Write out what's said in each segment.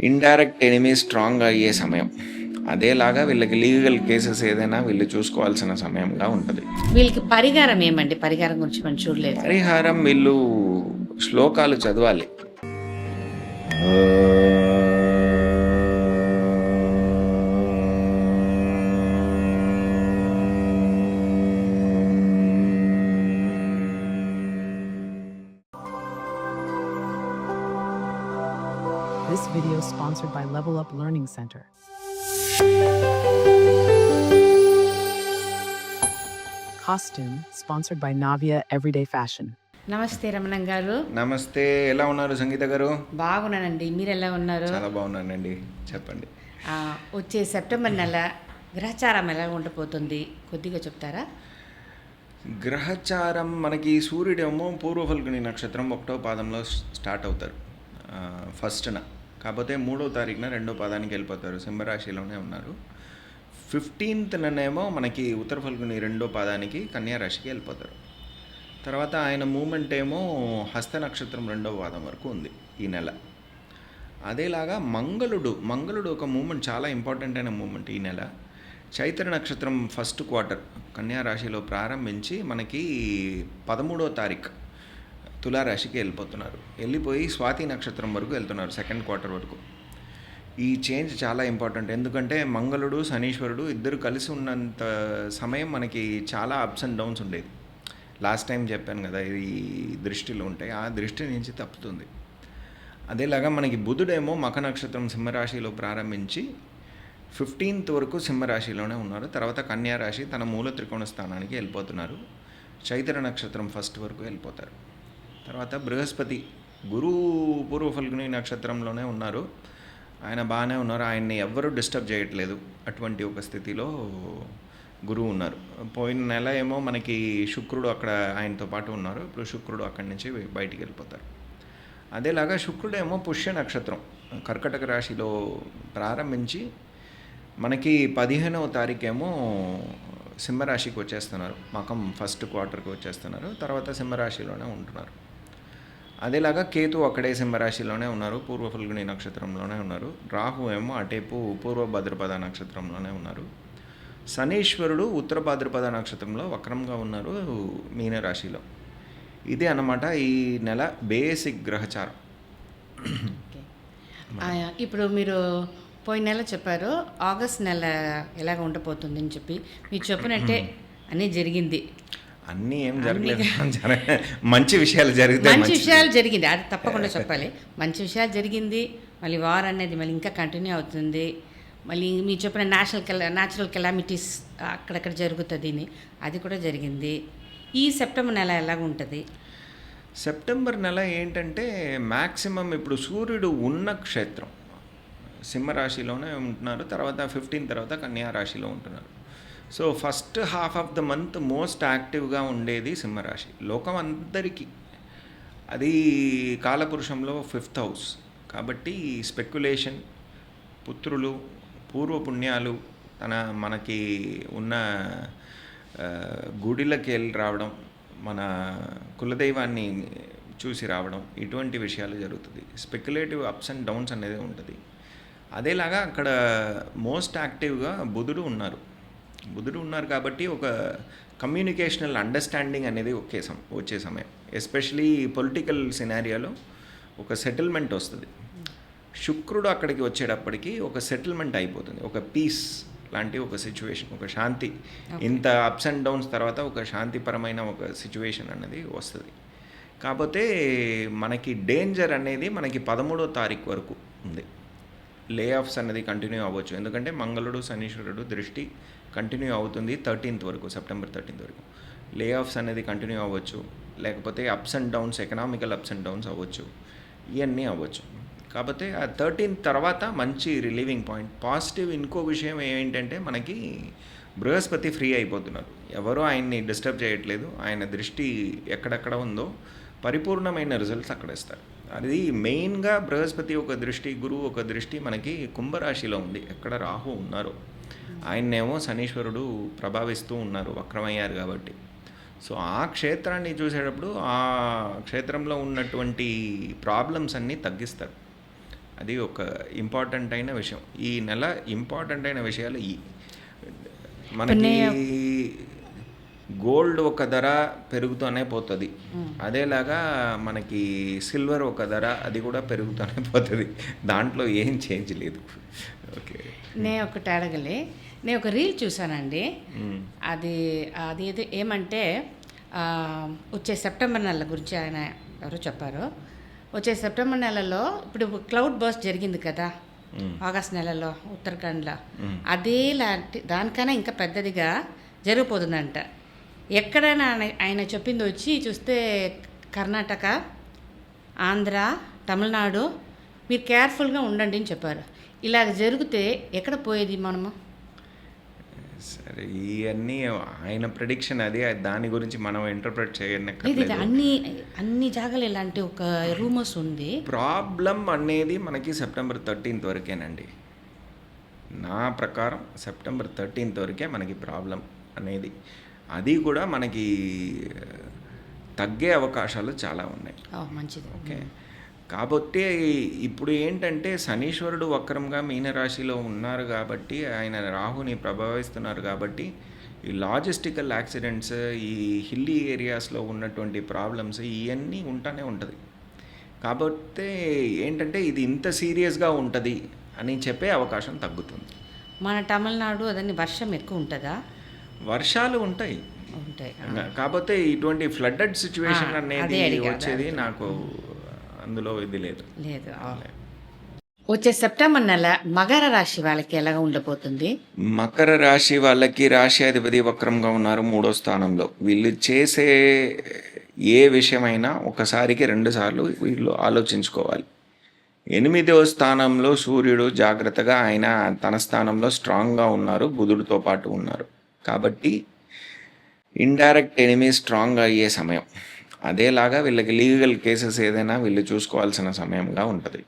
Indirect enemy strong అయ్యే సమయం. అదేలాగా వీళ్ళకి లీగల్ కేసెస్ ఏదైనా వీళ్ళు చూసుకోవాల్సిన సమయంగా ఉంటుంది. వీళ్ళకి పరిహారం ఏమండి? పరిహారం గురించి మనం చూడలేదు. పరిహారం వీళ్ళు శ్లోకాలు చదవాలి. This video is sponsored by Level Up Learning Center. Costume sponsored by Navia Everyday Fashion. నమస్తే రమణం గారు. నమస్తే. ఎలా ఉన్నారు సంగీత గారు? బాగున్నానండి. మీరు ఎలా ఉన్నారు? చాలా బాగున్నానండి. చెప్పండి. ఆ, వచ్చే సెప్టెంబర్ నెల గ్రహచారం ఎలా ఉండబోతుంది కొద్దిగా చెప్తారా? గ్రహచారం మనకి సూర్యుడేమో పూర్వ ఫల్గుని నక్షత్రం ఒకటో పాదంలో స్టార్ట్ అవుతారు. ఆ, ఫస్ట్న. కాకపోతే మూడో తారీఖున రెండో పాదానికి వెళ్ళిపోతారు. సింహరాశిలోనే ఉన్నారు. ఫిఫ్టీన్త్ననేమో మనకి ఉత్తర ఫల్గుని రెండో పాదానికి కన్యారాశికి వెళ్ళిపోతారు. తర్వాత ఆయన మూమెంట్ ఏమో హస్త నక్షత్రం రెండో పాదం వరకు ఉంది ఈ నెల. అదేలాగా మంగళుడు మంగళుడు ఒక మూమెంట్ చాలా ఇంపార్టెంట్ అయిన మూమెంట్ ఈ నెల. చైత్ర నక్షత్రం ఫస్ట్ క్వార్టర్ కన్యారాశిలో ప్రారంభించి మనకి పదమూడో తారీఖు తులారాశికి వెళ్ళిపోతున్నారు. వెళ్ళిపోయి స్వాతి నక్షత్రం వరకు వెళ్తున్నారు సెకండ్ క్వార్టర్ వరకు. ఈ చేంజ్ చాలా ఇంపార్టెంట్ ఎందుకంటే మంగళుడు శనీశ్వరుడు ఇద్దరు కలిసి ఉన్నంత సమయం మనకి చాలా అప్స్ అండ్ డౌన్స్ ఉండేది. లాస్ట్ టైం చెప్పాను కదా ఇది దృష్టిలో ఉంటాయి ఆ దృష్టి నుంచి తప్పుతుంది. అదేలాగా మనకి బుధుడేమో మఖ నక్షత్రం సింహరాశిలో ప్రారంభించి ఫిఫ్టీన్త్ వరకు సింహరాశిలోనే ఉన్నారు. తర్వాత కన్యా రాశి తన మూల త్రికోణ స్థానానికి వెళ్ళిపోతున్నారు. చైత్ర నక్షత్రం ఫస్ట్ వరకు వెళ్ళిపోతారు. తర్వాత బృహస్పతి గురు పూర్వ ఫల్గుని నక్షత్రంలోనే ఉన్నారు. ఆయన బాగానే ఉన్నారు. ఆయన్ని ఎవ్వరూ డిస్టర్బ్ చేయట్లేదు. అటువంటి ఒక స్థితిలో గురువు ఉన్నారు. పోయిన నెల ఏమో మనకి శుక్రుడు అక్కడ ఆయనతో పాటు ఉన్నారు. ఇప్పుడు శుక్రుడు అక్కడి నుంచి బయటికి వెళ్ళిపోతారు. అదేలాగా శుక్రుడేమో పుష్య నక్షత్రం. కర్కటక రాశిలో ప్రారంభించి మనకి పదిహేనవ తారీఖేమో సింహరాశికి వచ్చేస్తున్నారు. మకం ఫస్ట్ క్వార్టర్కి వచ్చేస్తున్నారు. తర్వాత సింహరాశిలోనే ఉంటున్నారు. అదేలాగా కేతు అక్కడే సింహరాశిలోనే ఉన్నారు పూర్వ ఫల్గుని నక్షత్రంలోనే ఉన్నారు రాహు ఏమో అటేపు పూర్వ భద్రపద నక్షత్రంలోనే ఉన్నారు. శనీశ్వరుడు ఉత్తర భాద్రపద నక్షత్రంలో వక్రంగా ఉన్నారు మీనరాశిలో. ఇదే అన్నమాట ఈ నెల బేసిక్ గ్రహచారం. ఇప్పుడు మీరు పోయిన నెల చెప్పారు ఆగస్ట్ నెల ఎలాగ ఉండబోతుంది అని చెప్పి. మీరు చెప్పినట్టే అన్నీ జరిగింది. అన్నీ ఏం జరగలేదు. జరగ- మంచి విషయాలు జరిగితే మంచి. విషయాలు జరిగింది. అది తప్పకుండా చెప్పాలి. మంచి విషయాలు జరిగింది. మళ్ళీ వార్ అనేది మళ్ళీ ఇంకా కంటిన్యూ అవుతుంది. మళ్ళీ మీరు చెప్పిన నేషనల్ కెలా న్యాచురల్ కెలామిటీస్ అక్కడక్కడ జరుగుతుంది అది కూడా జరిగింది. ఈ సెప్టెంబర్ నెల ఎలాగ ఉంటుంది? సెప్టెంబర్ నెల ఏంటంటే మ్యాక్సిమం ఇప్పుడు సూర్యుడు ఉన్న క్షేత్రం. సింహరాశిలోనే ఉంటున్నారు. తర్వాత ఫిఫ్టీన్ తర్వాత కన్యా రాశిలో ఉంటున్నారు. So first half of the month most యాక్టివ్గా ఉండేది సింహరాశి. లోకం అందరికీ. అది కాలపురుషంలో ఫిఫ్త్ హౌస్ కాబట్టి స్పెక్యులేషన్ పుత్రులు పూర్వపుణ్యాలు తన మనకి ఉన్న గుడిలకి వెళ్ళి రావడం మన కులదైవాన్ని చూసి రావడం ఇటువంటి విషయాలు జరుగుతుంది. స్పెక్యులేటివ్ అప్స్ అండ్ డౌన్స్ అనేది ఉంటుంది. అదేలాగా అక్కడ మోస్ట్ యాక్టివ్గా బుధుడు ఉన్నారు. బుధుడు ఉన్నారు కాబట్టి ఒక కమ్యూనికేషనల్ అండర్స్టాండింగ్ అనేది ఒకే సమ వచ్చే సమయం. ఎస్పెషలీ పొలిటికల్ సినారియాలో ఒక సెటిల్మెంట్ వస్తుంది. శుక్రుడు అక్కడికి వచ్చేటప్పటికి ఒక సెటిల్మెంట్ అయిపోతుంది. ఒక పీస్ లాంటి ఒక సిచ్యువేషన్ ఒక శాంతి. ఇంత అప్స్ అండ్ డౌన్స్ తర్వాత ఒక శాంతిపరమైన ఒక సిచ్యువేషన్ అనేది వస్తుంది. కాకపోతే మనకి డేంజర్ అనేది మనకి పదమూడో తారీఖు వరకు ఉంది. లే ఆఫ్స్ అనేది కంటిన్యూ అవ్వచ్చు. ఎందుకంటే మంగళుడు శనీశ్వరుడు దృష్టి కంటిన్యూ అవుతుంది థర్టీన్త్ వరకు సెప్టెంబర్ థర్టీన్త్ వరకు. లే ఆఫ్స్ అనేది కంటిన్యూ అవ్వచ్చు. లేకపోతే ups and downs economical ups and downs అవ్వచ్చు. ఇవన్నీ అవ్వచ్చు. కాకపోతే ఆ థర్టీన్త్ తర్వాత మంచి రిలీవింగ్ పాయింట్ పాజిటివ్ ఇంకో విషయం ఏంటంటే మనకి బృహస్పతి ఫ్రీ అయిపోతున్నారు. ఎవరు ఆయన్ని డిస్టర్బ్ చేయట్లేదు. ఆయన దృష్టి ఎక్కడెక్కడ ఉందో పరిపూర్ణమైన రిజల్ట్స్ అక్కడ ఇస్తారు. అది మెయిన్గా బృహస్పతి ఒక దృష్టి గురువు ఒక దృష్టి మనకి కుంభరాశిలో ఉంది. ఎక్కడ రాహు ఉన్నారు. ఆయన్నేమో శనీశ్వరుడు ప్రభావిస్తూ ఉన్నారు వక్రమయ్యారు కాబట్టి. సో ఆ క్షేత్రాన్ని చూసేటప్పుడు ఆ క్షేత్రంలో ఉన్నటువంటి ప్రాబ్లమ్స్ అన్నీ తగ్గిస్తారు. అది ఒక ఇంపార్టెంట్ అయిన విషయం. ఈ నెల ఇంపార్టెంట్ అయిన విషయాలు ఈ. మనకి గోల్డ్ ఒక ధర పెరుగుతూనే పోతుంది. అదేలాగా మనకి సిల్వర్ ఒక ధర అది కూడా పెరుగుతూనే పోతుంది. దాంట్లో ఏం చేంజ్ లేదు. ఓకే. నేను ఒకటి అడగలే. నేను ఒక రీల్ చూసానండి. అది అది ఏమంటే వచ్చే సెప్టెంబర్ నెల గురించి ఆయన ఎవరో చెప్పారు. వచ్చే సెప్టెంబర్ నెలలో ఇప్పుడు క్లౌడ్ బర్స్ట్ జరిగింది కదా. ఆగస్ట్ నెలలో ఉత్తరాఖండ్లో. అదే లాంటి దానికన్నా ఇంకా పెద్దదిగా జరిగిపోతుందంట ఎక్కడైనా ఆయన చెప్పింది వచ్చి చూస్తే కర్ణాటక ఆంధ్ర తమిళనాడు మీరు కేర్ఫుల్గా ఉండండి అని చెప్పారు. ఇలాగ జరిగితే ఎక్కడ పోయేది మనము? సరే ఇవన్నీ ఆయన ప్రిడిక్షన్ అది దాని గురించి మనం ఇంటర్ప్రిట్ చేయనక్కర్లేదు. అన్ని అన్ని జాగాలు ఇలాంటి ఒక రూమర్స్ ఉంది. ప్రాబ్లం అనేది మనకి సెప్టెంబర్ థర్టీన్త్ వరకేనండి. నా ప్రకారం సెప్టెంబర్ థర్టీన్త్ వరకే మనకి ప్రాబ్లం అనేది. అది కూడా మనకి తగ్గే అవకాశాలు చాలా ఉన్నాయి. మంచిది. ఓకే. కాబట్టి ఇప్పుడు ఏంటంటే శనీశ్వరుడు వక్రంగా మీనరాశిలో ఉన్నారు కాబట్టి ఆయన రాహుని ప్రభావిస్తున్నారు కాబట్టి ఈ లాజిస్టికల్ యాక్సిడెంట్స్ ఈ హిల్లీ ఏరియాస్లో ఉన్నటువంటి ప్రాబ్లమ్స్ ఇవన్నీ ఉంటానే ఉంటుంది. కాబట్టి ఏంటంటే ఇది ఇంత సీరియస్గా ఉంటుంది అని చెప్పే అవకాశం తగ్గుతుంది. మన తమిళనాడు అదని వర్షం ఎక్కువ ఉంటుందా? వర్షాలు ఉంటాయి. ఉంటాయి కాకపోతే ఇటువంటి ఫ్లడ్డెడ్ సిచ్యువేషన్ అనేది వచ్చేది నాకు అందులో ఇది లేదు. లేదు. వచ్చే సెప్టెంబర్ నెల మకర రాశి వాళ్ళకి ఎలాగ ఉండబోతుంది? మకర రాశి వాళ్ళకి రాశి అధిపతి వక్రంగా ఉన్నారు మూడో స్థానంలో. వీళ్ళు చేసే ఏ విషయమైనా ఒకసారికి రెండు సార్లు వీళ్ళు ఆలోచించుకోవాలి. ఎనిమిదవ స్థానంలో సూర్యుడు జాగ్రత్తగా ఆయన తన స్థానంలో స్ట్రాంగ్గా ఉన్నారు బుధుడితో పాటు ఉన్నారు. కాబట్టి ఇండైరెక్ట్ ఎనిమీ స్ట్రాంగ్ అయ్యే సమయం. అదేలాగా వీళ్ళకి లీగల్ కేసెస్ ఏదైనా వీళ్ళు చూసుకోవాల్సిన సమయంగా ఉంటుంది.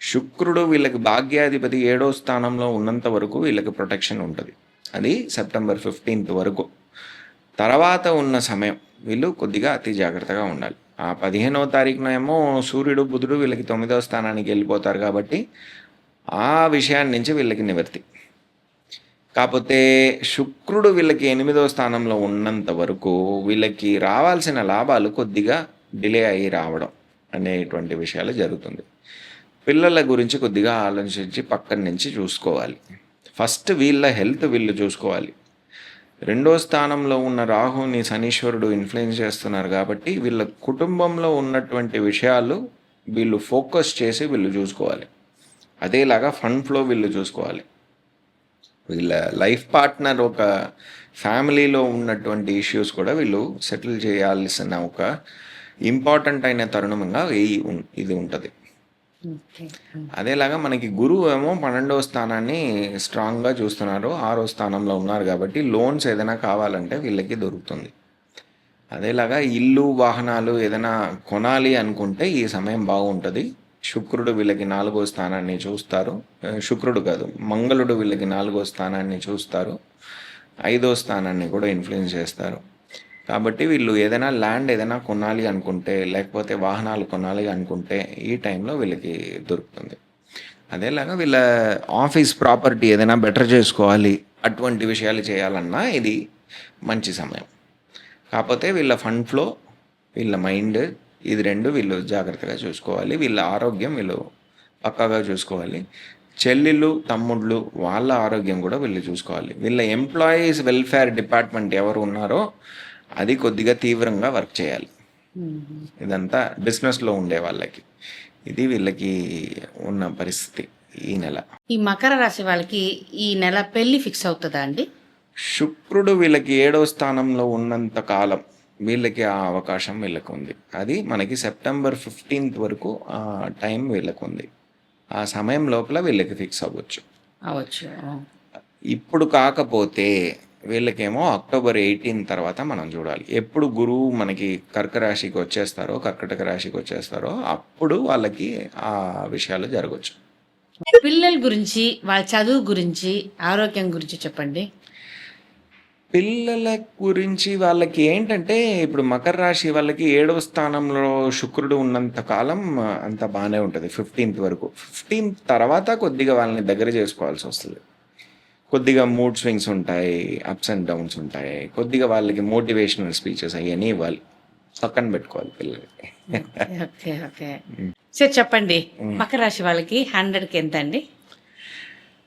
శుక్రుడు వీళ్ళకి భాగ్యాధిపతి ఏడో స్థానంలో ఉన్నంత వరకు వీళ్ళకి ప్రొటెక్షన్ ఉంటుంది. అది సెప్టెంబర్ ఫిఫ్టీన్త్ వరకు. తర్వాత ఉన్న సమయం వీళ్ళు కొద్దిగా అతి జాగ్రత్తగా ఉండాలి. ఆ పదిహేనవ తారీఖున ఏమో సూర్యుడు బుధుడు వీళ్ళకి తొమ్మిదవ స్థానానికి వెళ్ళిపోతారు కాబట్టి ఆ విషయాన్ని నుంచి వీళ్ళకి నివర్తి. కాకపోతే శుక్రుడు వీళ్ళకి ఎనిమిదవ స్థానంలో ఉన్నంత వరకు వీళ్ళకి రావాల్సిన లాభాలు కొద్దిగా డిలే అయ్యి రావడం అనేటువంటి విషయాలు జరుగుతుంది. పిల్లల గురించి కొద్దిగా ఆలోచించి పక్కన నుంచి చూసుకోవాలి. ఫస్ట్ వీళ్ళ హెల్త్ వీళ్ళు చూసుకోవాలి. రెండో స్థానంలో ఉన్న రాహుని శనీశ్వరుడు ఇన్ఫ్లుయెన్స్ చేస్తున్నారు కాబట్టి వీళ్ళ కుటుంబంలో ఉన్నటువంటి విషయాలు వీళ్ళు ఫోకస్ చేసి వీళ్ళు చూసుకోవాలి. అదేలాగా ఫండ్ ఫ్లో వీళ్ళు చూసుకోవాలి. వీళ్ళ లైఫ్ పార్ట్నర్ ఒక ఫ్యామిలీలో ఉన్నటువంటి ఇష్యూస్ కూడా వీళ్ళు సెటిల్ చేయాల్సిన ఒక ఇంపార్టెంట్ అయిన తరుణంగా ఇది ఉంటుంది. అదేలాగా మనకి గురువు ఏమో పన్నెండవ స్థానాన్ని స్ట్రాంగ్గా చూస్తున్నారు ఆరో స్థానంలో ఉన్నారు కాబట్టి లోన్స్ ఏదైనా కావాలంటే వీళ్ళకి దొరుకుతుంది. అదేలాగా ఇల్లు వాహనాలు ఏదైనా కొనాలి అనుకుంటే ఈ సమయం బాగుంటుంది. శుక్రుడు వీళ్ళకి నాలుగో స్థానాన్ని చూస్తారు. శుక్రుడు కాదు మంగళుడు వీళ్ళకి నాలుగో స్థానాన్ని చూస్తారు. ఐదో స్థానాన్ని కూడా ఇన్ఫ్లుయెన్స్ చేస్తారు. కాబట్టి వీళ్ళు ఏదైనా ల్యాండ్ ఏదైనా కొనాలి అనుకుంటే లేకపోతే వాహనాలు కొనాలి అనుకుంటే ఈ టైంలో వీళ్ళకి దొరుకుతుంది. అదేలాగా వీళ్ళ ఆఫీస్ ప్రాపర్టీ ఏదైనా బెటర్ చేసుకోవాలి అటువంటి విషయాలు చేయాలన్నా ఇది మంచి సమయం. కాకపోతే వీళ్ళ ఫండ్ ఫ్లో వీళ్ళ మైండ్ ఇది రెండు వీళ్ళు జాగ్రత్తగా చూసుకోవాలి. వీళ్ళ ఆరోగ్యం వీళ్ళు పక్కాగా చూసుకోవాలి. చెల్లెళ్ళు తమ్ముళ్ళు వాళ్ళ ఆరోగ్యం కూడా వీళ్ళు చూసుకోవాలి. వీళ్ళ ఎంప్లాయీస్ వెల్ఫేర్ డిపార్ట్మెంట్ ఎవరు ఉన్నారో అది కొద్దిగా తీవ్రంగా వర్క్ చేయాలి. ఇదంతా బిజినెస్లో ఉండే వాళ్ళకి. ఇది వీళ్ళకి ఉన్న పరిస్థితి ఈ నెల. ఈ మకర రాశి వాళ్ళకి ఈ నెల పెళ్ళి ఫిక్స్ అవుతుందా అండి? శుక్రుడు వీళ్ళకి ఏడవ స్థానంలో ఉన్నంత కాలం వీళ్ళకి ఆ అవకాశం వీళ్ళకి ఉంది అది మనకి సెప్టెంబర్ ఫిఫ్టీన్త్ వరకు ఆ టైం వీళ్ళకి ఉంది ఆ సమయం లోపల వీళ్ళకి ఫిక్స్ అవ్వచ్చు. అవచ్చు ఇప్పుడు కాకపోతే వీళ్ళకేమో అక్టోబర్ ఎయిటీన్ తర్వాత మనం చూడాలి. ఎప్పుడు గురువు మనకి కర్క రాశికి వచ్చేస్తారో కర్కటక రాశికి వచ్చేస్తారో అప్పుడు వాళ్ళకి ఆ విషయాలు జరగవచ్చు పిల్లల గురించి వాళ్ళ చదువు గురించి ఆరోగ్యం గురించి చెప్పండి. పిల్లల గురించి వాళ్ళకి ఏంటంటే ఇప్పుడు మకర రాశి వాళ్ళకి ఏడవ స్థానంలో శుక్రుడు ఉన్నంత కాలం అంత బాగానే ఉంటుంది ఫిఫ్టీన్త్ వరకు. ఫిఫ్టీన్త్ తర్వాత కొద్దిగా వాళ్ళని దగ్గర చేసుకోవాల్సి వస్తుంది. కొద్దిగా మూడ్ స్వింగ్స్ ఉంటాయి అప్స్ అండ్ డౌన్స్ ఉంటాయి కొద్దిగా వాళ్ళకి మోటివేషనల్ స్పీచెస్ అవన్నీ ఇవ్వాలి పక్కన పెట్టుకోవాలి పిల్లలకి. ఓకే ఓకే సార్ చెప్పండి మకర రాశి వాళ్ళకి హండ్రెడ్కి ఎంత అండి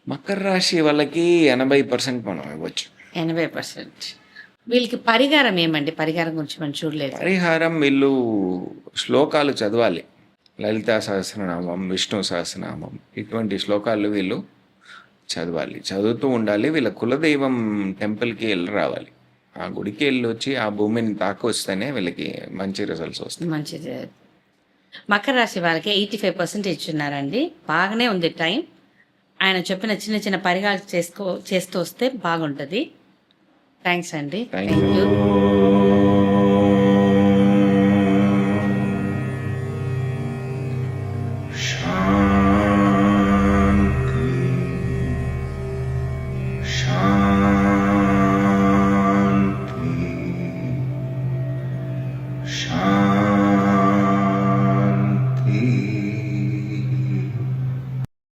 మకర రాశి వాళ్ళకి ఎనభై పర్సెంట్ మనం ఇవ్వచ్చు. ఎనభై పర్సెంట్. వీళ్ళకి పరిహారం ఏమండి? పరిహారం గురించి మనం చూడలేదు. పరిహారం వీళ్ళు శ్లోకాలు చదవాలి. లలితా సహస్రనామం విష్ణు సహస్రనామం ఇటువంటి శ్లోకాలు వీళ్ళు చదవాలి. చదువుతూ ఉండాలి. వీళ్ళ కులదైవం టెంపుల్కి వెళ్ళి రావాలి. ఆ గుడికి వెళ్ళి వచ్చి ఆ భూమిని తాకొస్తేనే వీళ్ళకి మంచి రిజల్ట్స్ వస్తాయి. మంచిది మకర రాశి వాళ్ళకి ఎయిటీ ఫైవ్ పర్సెంట్ ఇచ్చున్నారండి. బాగానే ఉంది టైం. ఆయన చెప్పిన చిన్న చిన్న పరిహారాలు చేసుకో చేస్తూ వస్తే బాగుంటుంది. థ్యాంక్స్ అండి. Thank you